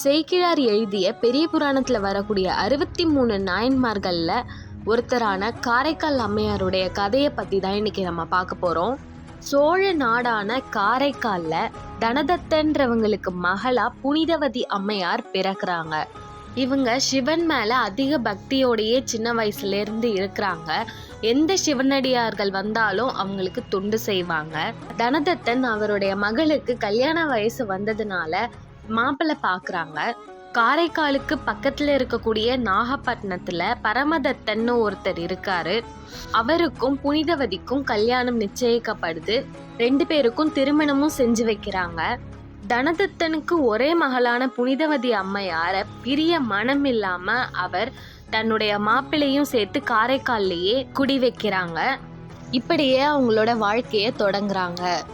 செய்கிழார் எழுதிய பெரிய புராணத்தில் வரக்கூடிய அறுபத்தி மூணு நாயன்மார்களில் ஒருத்தரான காரைக்கால் அம்மையாருடைய கதையை பற்றி தான் இன்றைக்கி நம்ம பார்க்க போகிறோம் சோழ நாடான காரைக்காலில் தனதத்தன்றவங்களுக்கு மகளாக புனிதவதி அம்மையார் பிறக்கிறாங்க. இவங்க சிவன் மேலே அதிக பக்தியோடையே சின்ன வயசுலேருந்து இருக்கிறாங்க. எந்த சிவனடியார்கள் வந்தாலும் அவங்களுக்கு தொண்டு செய்வாங்க. தனதத்தன் அவருடைய மகளுக்கு கல்யாண வயசு வந்ததுனால மாப்பிள்ளை பார்க்குறாங்க காரைக்காலுக்கு பக்கத்தில் இருக்கக்கூடிய நாகப்பட்டினத்தில் பரமதத்தன்னு ஒருத்தர் இருக்காரு. அவருக்கும் புனிதவதிக்கும் கல்யாணம் நிச்சயிக்கப்படுது. ரெண்டு பேருக்கும் திருமணமும் செஞ்சு வைக்கிறாங்க. தனதத்தனுக்கு ஒரே மகளான புனிதவதி அம்மையார பிரிய மனம் இல்லாம அவர் தன்னுடைய மாப்பிள்ளையும் சேர்த்து காரைக்கால்லையே குடி வைக்கிறாங்க. இப்படியே அவங்களோட வாழ்க்கையை தொடங்குறாங்க.